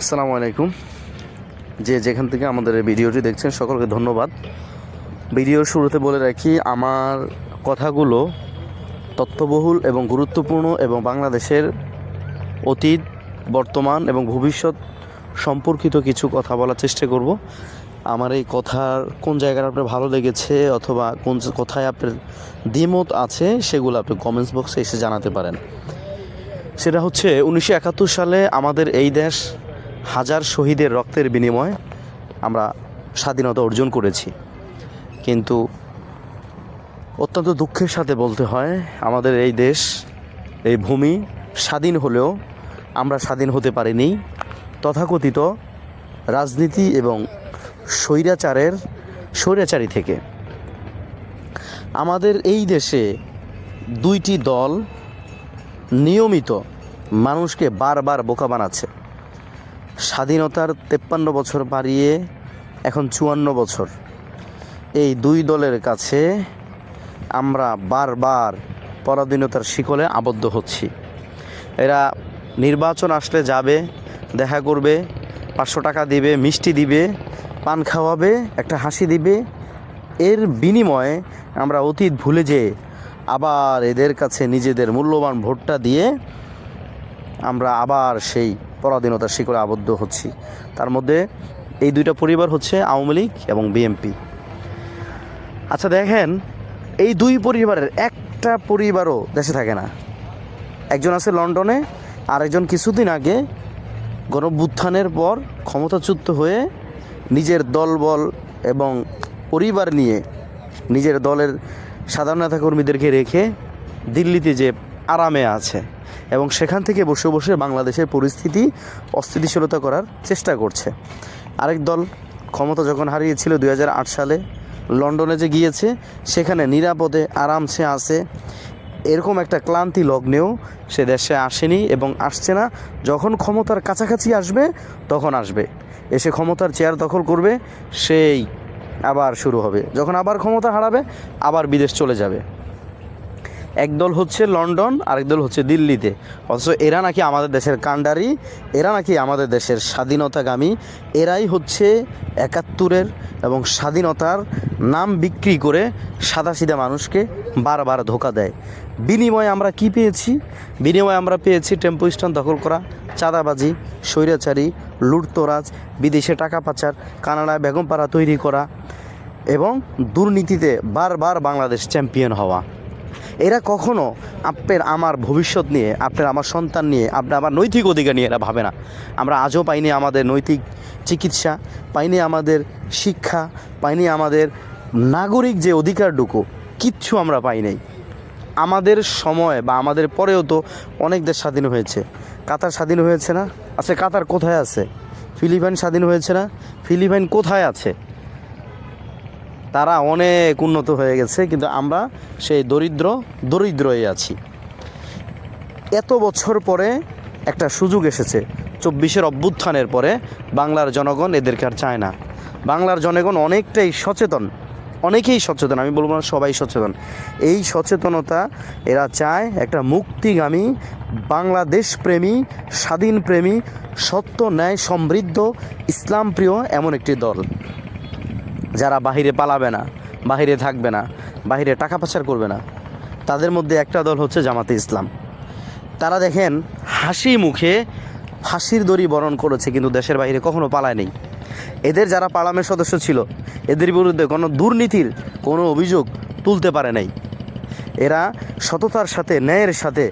আসসালামু আলাইকুম। যে যেখান থেকে আমাদের ভিডিওটি দেখছেন, সকলকে ধন্যবাদ। ভিডিওর শুরুতে বলে রাখি, আমার কথাগুলো তথ্যবহুল এবং গুরুত্বপূর্ণ এবং বাংলাদেশের অতীত, বর্তমান এবং ভবিষ্যৎ সম্পর্কিত কিছু কথা বলার চেষ্টা করব। আমার এই কথার কোন জায়গাটা আপনার ভালো লেগেছে অথবা কোন কোথায় আপনার দ্বিমত আছে, সেগুলো আপনি কমেন্টস বক্সে এসে জানাতে পারেন। সেটা হচ্ছে, উনিশশো একাত্তর সালে আমাদের এই দেশ হাজার শহীদের রক্তের বিনিময়ে আমরা স্বাধীনতা অর্জন করেছি। কিন্তু অত্যন্ত দুঃখের সাথে বলতে হয়, আমাদের এই দেশ, এই ভূমি স্বাধীন হলেও আমরা স্বাধীন হতে পারিনি। তথাকথিত রাজনীতি এবং স্বৈরাচারের, স্বৈরাচারী থেকে আমাদের এই দেশে দুইটি দল নিয়মিত মানুষকে বারবার বোকা বানাচ্ছে। স্বাধীনতার তেপ্পান্ন বছর পাড়িয়ে এখন চুয়ান্ন বছর। এই দুই দলের কাছে আমরা বারবার পরাধীনতার শিকলে আবদ্ধ হচ্ছি। এরা নির্বাচন আসলে যাবে, দেখা করবে, পাঁচশো টাকা দিবে, মিষ্টি দিবে, পান খাওয়াবে, একটা হাসি দিবে। এর বিনিময়ে আমরা অতীত ভুলে যেয়ে আবার এদের কাছে নিজেদের মূল্যবান ভোটটা দিয়ে আমরা আবার সেই পরাধীনতার শিকড়ে আবদ্ধ হচ্ছি। তার মধ্যে এই দুইটা পরিবার হচ্ছে আওয়ামী লীগ এবং বিএমপি আচ্ছা দেখেন, এই দুই পরিবারের একটা পরিবারও দেশে থাকে না। একজন আছে লন্ডনে আর একজন কিছুদিন আগে গণভ্যুত্থানের পর ক্ষমতাচ্যুত হয়ে নিজের দলবল এবং পরিবার নিয়ে নিজের দলের সাধারণ নেতাকর্মীদেরকে রেখে দিল্লিতে যে আরামে আছে। এবং সেখান থেকে বসে বসে বাংলাদেশের পরিস্থিতি অস্থিতিশীলতা করার চেষ্টা করছে। আরেক দল ক্ষমতা যখন হারিয়েছিল দু হাজার আট সালে, লন্ডনে যে গিয়েছে, সেখানে নিরাপদে, আরামসে আসে এরকম একটা ক্লান্তি লগ্নেও সে দেশে আসেনি এবং আসছে না। যখন ক্ষমতার কাছাকাছি আসবে, তখন আসবে। এসে ক্ষমতার চেয়ার দখল করবে, সেই আবার শুরু হবে। যখন আবার ক্ষমতা হারাবে, আবার বিদেশ চলে যাবে। একদল হচ্ছে লন্ডন, আরেক দল হচ্ছে দিল্লিতে। অথচ এরা নাকি আমাদের দেশের কাণ্ডারি, এরা নাকি আমাদের দেশের স্বাধীনতাগামী, এরাই হচ্ছে একাত্তরের এবং স্বাধীনতার নাম বিক্রি করে সাদাসিধা মানুষকে বারবার ধোকা দেয়। বিনিময়ে আমরা কি পেয়েছি? বিনিময়ে আমরা পেয়েছি টেম্পো স্ট্যান্ড দখল করা, চাঁদাবাজি, স্বৈরাচারী, লুটতরাজ, বিদেশে টাকা পাচার, কানাডায় বেগমপাড়া তৈরি করা এবং দুর্নীতিতে বারবার বাংলাদেশ চ্যাম্পিয়ন হওয়া। এরা কখনো আপনার আমার ভবিষ্যৎ নিয়ে, আপনার আমার সন্তান নিয়ে, আপনার আমার নৈতিক অধিকার নিয়ে এরা ভাবে না। আমরা আজও পাইনি আমাদের নৈতিক চিকিৎসা, পাইনি আমাদের শিক্ষা, পাইনি আমাদের নাগরিক যে অধিকারটুকু, কিচ্ছু আমরা পাই নাই। আমাদের সময় বা আমাদের পরেও তো অনেক দেশ স্বাধীন হয়েছে। কাতার স্বাধীন হয়েছে না? আচ্ছা কাতার কোথায় আছে? ফিলিপাইন স্বাধীন হয়েছে না? ফিলিপাইন কোথায় আছে? তারা অনেক উন্নত হয়ে গেছে, কিন্তু আমরা সেই দরিদ্র, দরিদ্রই আছি। এত বছর পরে একটা সুযোগ এসেছে, চব্বিশের অভ্যুত্থানের পরে বাংলার জনগণ এদেরকে আর চায় না। বাংলার জনগণ অনেকটাই সচেতন, অনেকেই সচেতন, আমি বলব না সবাই সচেতন। এই সচেতনতা এরা চায় একটা মুক্তিগামী বাংলাদেশ প্রেমী স্বাধীন প্রেমী সত্য, ন্যায়, সমৃদ্ধ ইসলাম প্রিয় এমন একটি দল। যারা বাহিরে পালাবে না, বাহিরে থাকবে না, বাহিরে টাকা পাচার করবে না, তাদের মধ্যে একটা দল হচ্ছে জামাতে ইসলাম। তারা দেখেন হাসি মুখে হাসির দড়ি বরণ করেছে, কিন্তু দেশের বাইরে কখনো পালায় নেই। এদের যারা পার্লামেন্ট সদস্য ছিল, এদের বিরুদ্ধে কোনো দুর্নীতির কোনো অভিযোগ তুলতে পারে নাই। এরা সততার সাথে, ন্যায়ের সাথে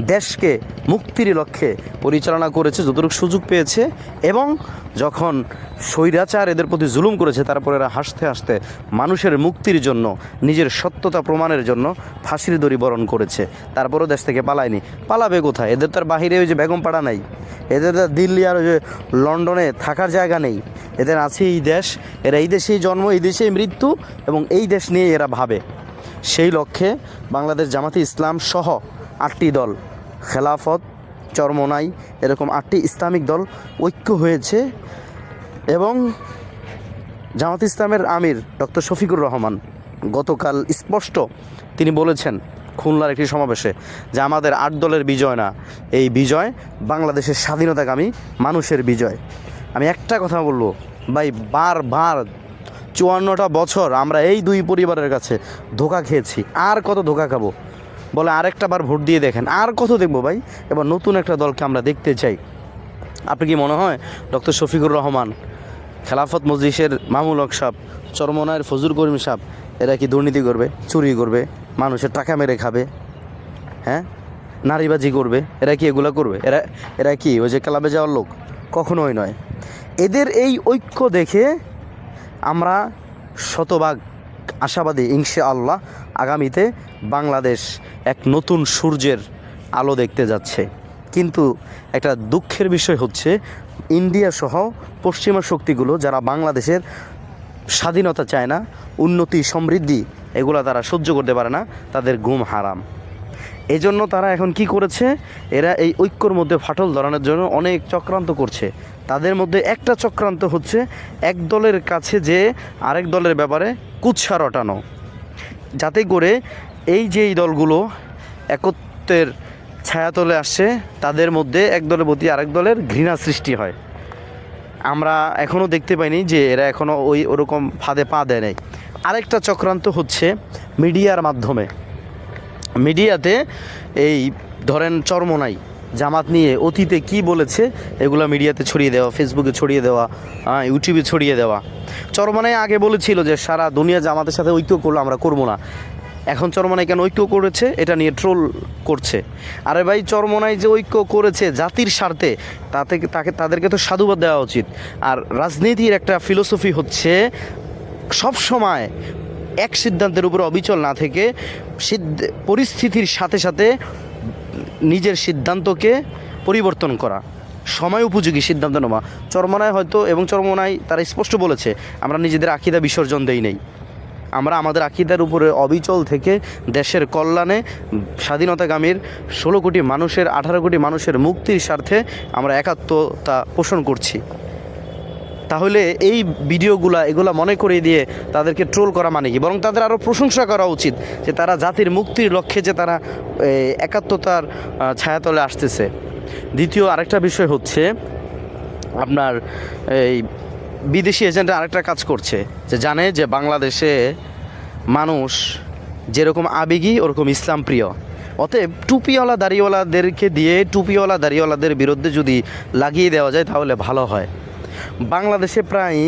দেশকে মুক্তির লক্ষ্যে পরিচালনা করেছে, যতটুকু সুযোগ পেয়েছে এবং যখন স্বৈরাচার এদের প্রতি জুলুম করেছে, তারপর এরা হাসতে হাসতে মানুষের মুক্তির জন্য, নিজের সত্যতা প্রমাণের জন্য ফাঁসির দড়ি বরণ করেছে। তারপরও দেশ থেকে পালায়নি। পালাবে কোথায়? এদের তার বাহিরে ওই যে বেগমপাড়া নাই। এদের তার দিল্লি আর ওই যে লন্ডনে থাকার জায়গা নেই। এদের আছে এই দেশ। এরা এই দেশেই জন্ম, এই দেশেই মৃত্যু এবং এই দেশ নিয়ে এরা ভাবে। সেই লক্ষ্যে বাংলাদেশ জামাতে ইসলাম সহ আটটি দল, খেলাফত, চরমনাই এরকম আটটি ইসলামিক দল ঐক্য হয়েছে এবং জামাত ইসলামের আমির ডক্টর শফিকুর রহমান গতকাল স্পষ্ট তিনি বলেছেন খুলনার একটি সমাবেশে যে আমাদের আট দলের বিজয় না, এই বিজয় বাংলাদেশের স্বাধীনতাকামী মানুষের বিজয়। আমি একটা কথা বলব, ভাই, বারবার চুয়ান্নটা বছর আমরা এই দুই পরিবারের কাছে ধোকা খেয়েছি। আর কত ধোকা খাব? বলে আরেকটা বার ভোট দিয়ে দেখেন। আর কত দেখব ভাই? এবার নতুন একটা দলকে আমরা দেখতে চাই। আপনি কি মনে হয় ডক্টর শফিকুর রহমান, খেলাফত মজলিসের মামুল হক সাহ চরমনায়ের ফজুর করিম সাহ এরা কি দুর্নীতি করবে, চুরি করবে, মানুষের টাকা মেরে খাবে? হ্যাঁ? নারীবাজি করবে, এরা কি এগুলো করবে? এরা এরা কি ওই যে ক্লাবে যাওয়ার লোক? কখনোই নয়। এদের এই ঐক্য দেখে আমরা শতভাগ আশাবাদী ইংশে আল্লাহ আগামীতে বাংলাদেশ এক নতুন সূর্যের আলো দেখতে যাচ্ছে। কিন্তু একটা দুঃখের বিষয় হচ্ছে, ইন্ডিয়া সহ পশ্চিমা শক্তিগুলো যারা বাংলাদেশের স্বাধীনতা চায় না, উন্নতি, সমৃদ্ধি, এগুলো তারা সহ্য করতে পারে না, তাদের ঘুম হারাম। এই জন্য তারা এখন কি করেছে? এরা এই ঐক্যর মধ্যে ফাটল ধরানোর জন্য অনেক চক্রান্ত করছে। তাদের মধ্যে একটা চক্রান্ত হচ্ছে এক দলের কাছে যে আরেক দলের ব্যাপারে কুৎসা রটানো। যাতে করে এই যে এই দলগুলো একত্রের ছায়াতলে আসছে, তাদের মধ্যে এক দলের প্রতি আরেক দলের ঘৃণা সৃষ্টি হয়। আমরা এখনও দেখতে পাইনি যে এরা এখনও ওই ওরকম ফাঁদে পা দেয় নাই। আরেকটা চক্রান্ত হচ্ছে মিডিয়ার মাধ্যমে। মিডিয়াতে এই ধরেন চরমনাই জামাত নিয়ে অতীতে কি বলেছে এগুলো মিডিয়াতে ছড়িয়ে দেওয়া ফেসবুকে ছড়িয়ে দেওয়া আহ, ইউটিউবে ছড়িয়ে দেওয়া। চরমনাই আগে বলেছিল যে সারা দুনিয়া জামাতের সাথে ঐক্য করল আমরা করব না। এখন চরমনাই কেন ঐক্য করেছে এটা নিয়ে ট্রোল করছে। আরে ভাই চরমনাই যে ঐক্য করেছে জাতির স্বার্থে তাতে তাকে তাদেরকে তো সাধুবাদ দেওয়া উচিত। আর রাজনীতির একটা ফিলোসফি হচ্ছে সব সময় এক সিদ্ধান্তের উপর অবিচল না থেকে পরিস্থিতির সাথে সাথে নিজের সিদ্ধান্তকে পরিবর্তন করা। সময় উপযোগী সিদ্ধান্ত নেওয়া। চরমনায় হয়তো এবং চরমনায় তারা স্পষ্ট বলেছে, আমরা নিজেদের আকিদা বিসর্জন দেই নেই। আমরা আমাদের আকিদার উপরে অবিচল থেকে দেশের কল্যাণে স্বাধীনতাগামীর ষোলো কোটি মানুষের, আঠারো কোটি মানুষের মুক্তির স্বার্থে আমরা একাত্মতা পোষণ করছি। তাহলে এই ভিডিওগুলা, এগুলা মনে করিয়ে দিয়ে তাদেরকে ট্রোল করা মানে কি? বরং তাদের আরও প্রশংসা করা উচিত যে তারা জাতির মুক্তির লক্ষ্যে যে তারা একাত্মতার ছায়াতলে আসতেছে। দ্বিতীয় আরেকটা বিষয় হচ্ছে আপনার এই বিদেশি এজেন্টরা আরেকটা কাজ করছে, যে জানে যে বাংলাদেশে মানুষ যেরকম আবেগী, ওরকম ইসলাম প্রিয়। অতএব টুপিওয়ালা দাড়িওয়ালাদেরকে দিয়ে, টুপিওয়ালা দাড়িওয়ালাদের বিরুদ্ধে যদি লাগিয়ে দেওয়া যায়, তাহলে ভালো হয়। বাংলাদেশে প্রায়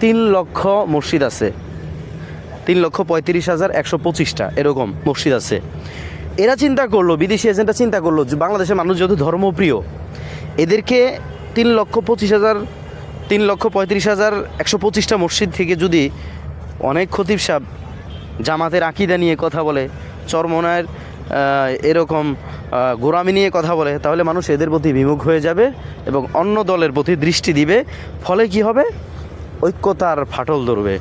তিন লক্ষ মসজিদ আছে। তিন লক্ষ পঁয়ত্রিশ হাজার একশো পঁচিশটা এরকম মসজিদ আছে। এরা চিন্তা করল, বিদেশি এজেন্টরা চিন্তা করল যে বাংলাদেশের মানুষ যেহেতু ধর্মপ্রিয়, এদেরকে তিন লক্ষ পঁচিশ হাজার, তিন লক্ষ পঁয়ত্রিশ হাজার একশো পঁচিশটা মসজিদ থেকে যদি অনেক খতিব সাহেব জামাতের আকিদা নিয়ে কথা বলে, চরমনায়ের এরকম গোরামি নিয়ে কথা বলে, তাহলে মানুষ এদের প্রতি বিমুখ হয়ে যাবে এবং অন্য দলের প্রতি দৃষ্টি দিবে। ফলে কি হবে? ঐক্যতার ফাটল ধরবে।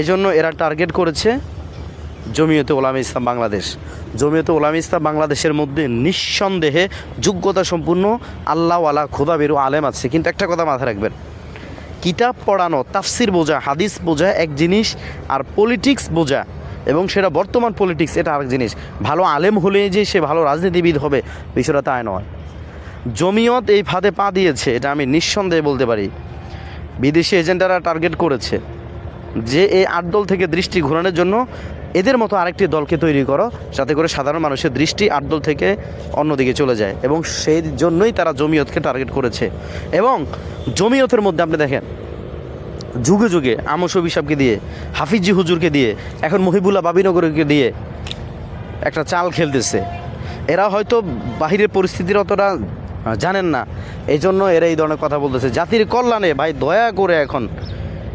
এজন্য এরা টার্গেট করেছে জমিয়তে ওলামা ইসলাম বাংলাদেশ। জমিয়তে ওলামা ইসলাম বাংলাদেশের মধ্যে নিঃসন্দেহে যোগ্যতা সম্পূর্ণ আল্লাহওয়ালা খোদা বেরু আলেম আছে। কিন্তু একটা কথা মাথায় রাখবেন, কিতাব পড়ানো, তাফসির বোঝা, হাদিস বোঝা এক জিনিস, আর পলিটিক্স বোঝা এবং সেটা বর্তমান পলিটিক্স এটা আরেক জিনিস। ভালো আলেম হলে যে সে ভালো রাজনীতিবিদ হবে, বিষয়টা তাই নয়। জমিয়ত এই ফাঁদে পা দিয়েছে, এটা আমি নিঃসন্দেহে বলতে পারি। বিদেশি এজেন্টারা টার্গেট করেছে যে এই আট দল থেকে দৃষ্টি ঘোরানোর জন্য এদের মতো আরেকটি দলকে তৈরি করো, যাতে করে সাধারণ মানুষের দৃষ্টি আট দল থেকে অন্যদিকে চলে যায়। এবং সেই জন্যই তারা জমিয়তকে টার্গেট করেছে। এবং জমিয়তের মধ্যে আপনি দেখেন যুগে যুগে আমসবি সাহেবকে দিয়ে, হাফিজি হুজুরকে দিয়ে, এখন মহিবুল্লাহ বাবিনগরকে দিয়ে একটা চাল খেলতেছে। এরা হয়তো বাহিরের পরিস্থিতির অতটা জানেন না। এই জন্য এরা এই ধরনের কথা বলতেছে। জাতির কল্যাণে, ভাই, দয়া করে এখন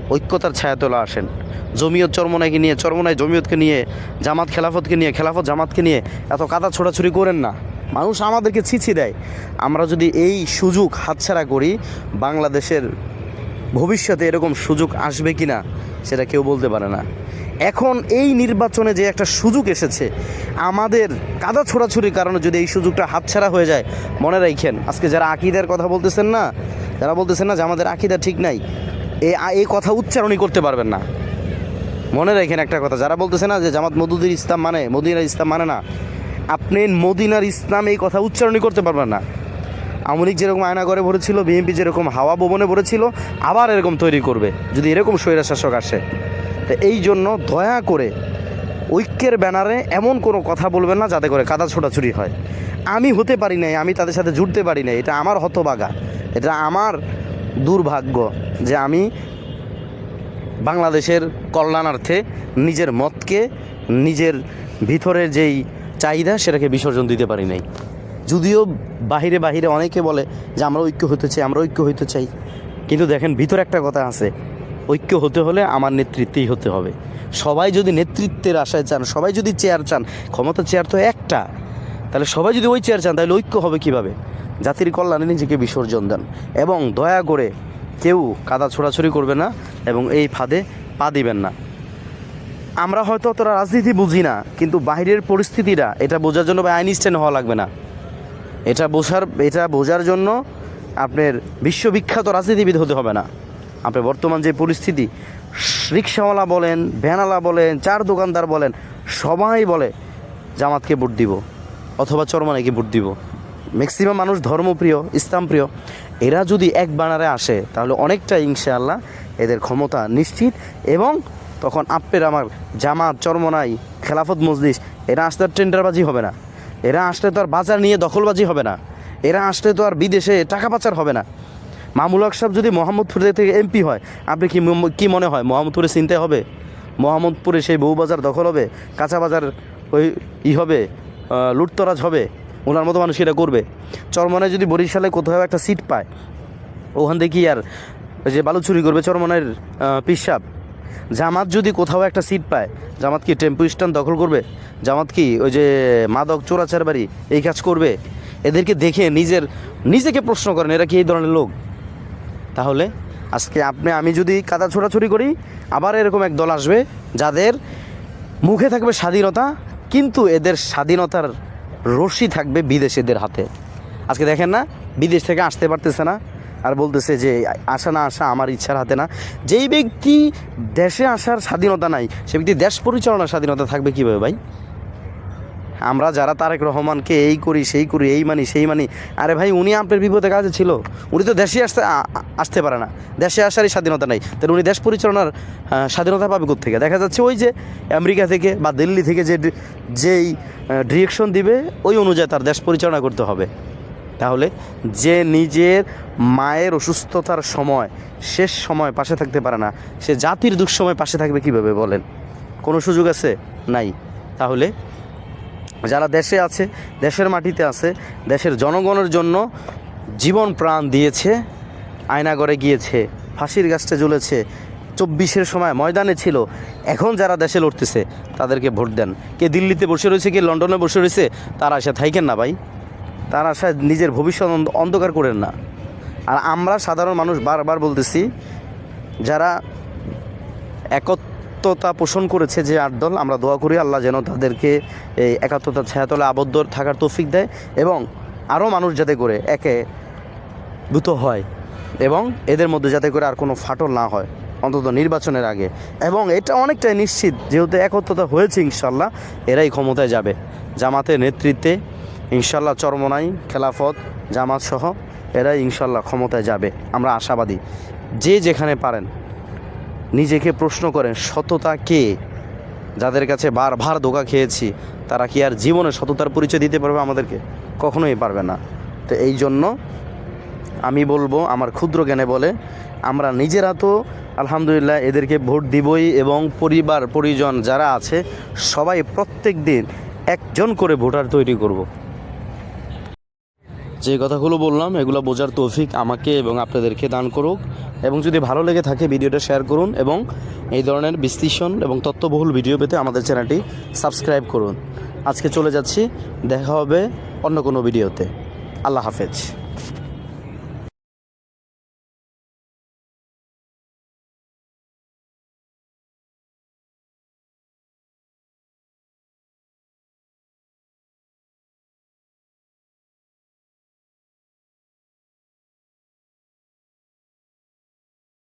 ঐক্যতার ছায়াতলা আসেন। জমিয়ত চরমনাইকে নিয়ে, চরমনাই জমিয়তকে নিয়ে, জামাত খেলাফতকে নিয়ে, খেলাফত জামাতকে নিয়ে এত কাদা ছোড়াছুড়ি করেন না। মানুষ আমাদেরকে ছিছি দেয়। আমরা যদি এই সুযোগ হাতছাড়া করি, বাংলাদেশের ভবিষ্যতে এরকম সুযোগ আসবে কি না সেটা কেউ বলতে পারে না। এখন এই নির্বাচনে যে একটা সুযোগ এসেছে, আমাদের কাদা ছোড়াছুরির কারণে যদি এই সুযোগটা হাতছাড়া হয়ে যায়, মনে রাখেন, আজকে যারা আকিদার কথা বলতেছেন না, যারা বলতেছেন না যে আমাদের আকিদা ঠিক নাই, এ এই কথা উচ্চারণই করতে পারবেন না। মনে রাখেন একটা কথা, যারা বলতেছে না যে জামাত মদুদির ইসলাম মানে মদিনার ইসলাম মানে না, আপনি মদিনার ইসলাম এই কথা উচ্চারণই করতে পারবেন না। আওয়ামী লীগ যেরকম আয়না করে ভরেছিল, বিএনপি যেরকম হাওয়া ভবনে ভরেছিল, আবার এরকম তৈরি করবে, যদি এরকম স্বৈরা শাসক আসে। তো এই জন্য দয়া করে ঐক্যের ব্যানারে এমন কোনো কথা বলবেন না, যাতে করে কাদা ছোটাছুটি হয়। আমি হতে পারি নাই, আমি তাদের সাথে জুড়তে পারি নাই, এটা আমার হতবাগা। এটা আমার দুর্ভাগ্য যে আমি বাংলাদেশের কল্যাণার্থে নিজের মতকে, নিজের ভিতরের যেই চাহিদা, সেটাকে বিসর্জন দিতে পারি নাই। যদিও বাহিরে বাহিরে অনেকে বলে যে আমরা ঐক্য হতে চাই, আমরা ঐক্য হতে চাই। কিন্তু দেখেন ভিতরে একটা কথা আছে, ঐক্য হতে হলে আমার নেতৃত্বেই হতে হবে। সবাই যদি নেতৃত্বের আশায় চান, সবাই যদি চেয়ার চান, ক্ষমতা চেয়ার তো একটা, তাহলে সবাই যদি ওই চেয়ার চান, তাহলে ঐক্য হবে কীভাবে? জাতির কল্যাণে নিজেকে বিসর্জন দেন এবং দয়া করে কেউ কাদা ছোড়াছড়ি করবে না এবং এই ফাঁদে পা দিবেন না। আমরা হয়তো অতটা রাজনীতি বুঝি না, কিন্তু বাইরের পরিস্থিতিটা, এটা বোঝার জন্য বা আইনস্টাইন হওয়া লাগবে না। এটা বোঝার এটা বোঝার জন্য আপনার বিশ্ববিখ্যাত রাজনীতিবিদ হতে হবে না। আপনার বর্তমান যে পরিস্থিতি, রিক্সাওয়ালা বলেন ভ্যানালা বলেন, চার দোকানদার বলেন, সবাই বলে, জামাতকে ভোট দিব অথবা চরমানাইকে ভোট দিব। ম্যাক্সিমাম মানুষ ধর্মপ্রিয়, ইসলামপ্রিয়, এরা যদি এক বানারে আসে, তাহলে অনেকটা ইনশাআল্লাহ এদের ক্ষমতা নিশ্চিত এবং তখন আপের আমার জামাত, চরমনাই, খেলাফত মজলিস, এরা আর টেন্ডারবাজি হবে না। এরা আসলে তো আর বাজার নিয়ে দখলবাজি হবে না। এরা আসলে তো আর বিদেশে টাকা পাচার হবে না। মামুল হক সাহেব যদি মোহাম্মদপুর থেকে এমপি হয়, আপনি কি কি মনে হয়, মোহাম্মদপুরে চিনতে হবে? মোহাম্মদপুরে সেই বউবাজার দখল হবে, কাঁচা বাজার ওই ই হবে লুটতরাজ হবে, ওনার মতো মানুষ এটা করবে। চরমনায় যদি বরিশালে কোথাও একটা সিট পায়, ওখান থেকে কি আর যে বালু চুরি করবে চরমনের পিসাব জামাত যদি কোথাও একটা সিট পায়, জামাত কি টেম্পু স্ট্যান্ড দখল করবে? জামাত কি ওই যে মাদক চোরাচার বাড়ি এই কাজ করবে? এদেরকে দেখে নিজের, নিজেকে প্রশ্ন করেন, এরা কি এই ধরনের লোক? তাহলে আজকে আপনি, আমি যদি কাদা ছোড়াছুরি করি, আবার এরকম এক দল আসবে যাদের মুখে থাকবে স্বাধীনতা, কিন্তু এদের স্বাধীনতার রশি থাকবে বিদেশিদের হাতে। আজকে দেখেন না, বিদেশ থেকে আসতে পারতেছে না। আর বলতেছে যে আসা না আসা আমার ইচ্ছার হাতে না। যেই ব্যক্তি দেশে আসার স্বাধীনতা নাই, সে ব্যক্তি দেশ পরিচালনার স্বাধীনতা থাকবে কীভাবে ভাই? আমরা যারা তারেক রহমানকে এই করি, সেই করি, এই মানি, সেই মানি, আরে ভাই উনি আপনার বিপদে কাজে ছিল। উনি তো দেশে আসতে আসতে পারে না। দেশে আসারই স্বাধীনতা নেই। তাহলে উনি দেশ পরিচালনার স্বাধীনতা পাবে থেকে দেখা যাচ্ছে ওই যে আমেরিকা থেকে বা দিল্লি থেকে যে যেই ডিরেকশন দিবে, ওই অনুযায়ী তার দেশ পরিচালনা করতে হবে। তাহলে যে নিজের মায়ের অসুস্থতার সময়, শেষ সময় পাশে থাকতে পারে না, সে জাতির দুঃসময় পাশে থাকবে কীভাবে বলেন? কোনো সুযোগ আছে? নাই। তাহলে যারা দেশে আছে, দেশের মাটিতে আছে, দেশের জনগণের জন্য জীবন প্রাণ দিয়েছে আয়নাগরে গিয়েছে, ফাঁসির গাছটা জ্বলেছে, চব্বিশের সময় ময়দানে ছিল, এখন যারা দেশে লড়তেছে, তাদেরকে ভোট দেন। কে দিল্লিতে বসে রয়েছে, কে লন্ডনে বসে রয়েছে, তারা আশা থাইকেন না ভাই। তারা নিজের ভবিষ্যৎ অন্ধ- অন্ধকার করেন না। আর আমরা সাধারণ মানুষ বারবার বলতেছি, যারা একত্রতা পোষণ করেছে যে আট দল, আমরা দোয়া করি আল্লাহ যেন তাদেরকে এই একাত্মতার ছায়াতলে আবদ্ধ থাকার তৌফিক দেয় এবং আরও মানুষ যাতে করে একে দ্রুত হয় এবং এদের মধ্যে যাতে করে আর কোনো ফাটল না হয় অন্তত নির্বাচনের আগে। এবং এটা অনেকটাই নিশ্চিত, যেহেতু একত্রতা হয়েছে ইনশাল্লাহ এরাই ক্ষমতায় যাবে। জামাতের নেতৃত্বে ইনশাল্লাহ চরমনাই, খেলাফত জামাত সহ এরাই ইনশাল্লাহ ক্ষমতায় যাবে। আমরা আশাবাদী। যে যেখানে পারেন, নিজেকে প্রশ্ন করেন, সততা কে? যাদের কাছে বারবার ধোকা খেয়েছি, তারা কি আর জীবনে সততার পরিচয় দিতে পারবে আমাদেরকে? কখনোই পারবে না। তো এই জন্য আমি বলব, আমার ক্ষুদ্র জ্ঞানে বলে, আমরা নিজেরা তো আলহামদুলিল্লাহ এদেরকে ভোট দিবই এবং পরিবার, পরিজন যারা আছে, সবাই প্রত্যেক দিন একজন করে ভোটার তৈরি করব। যে কথাগুলো বললাম, এগুলো বোঝার তৌফিক আমাকে এবং আপনাদেরকে দান করুক। এবং যদি ভালো লেগে থাকে ভিডিওটা শেয়ার করুন এবং এই ধরনের বিশ্লেষণ এবং তত্ত্ববহুল ভিডিও পেতে আমাদের চ্যানেলটি সাবস্ক্রাইব করুন। আজকে চলে যাচ্ছি, দেখা হবে অন্য কোনো ভিডিওতে। আল্লাহ হাফেজ।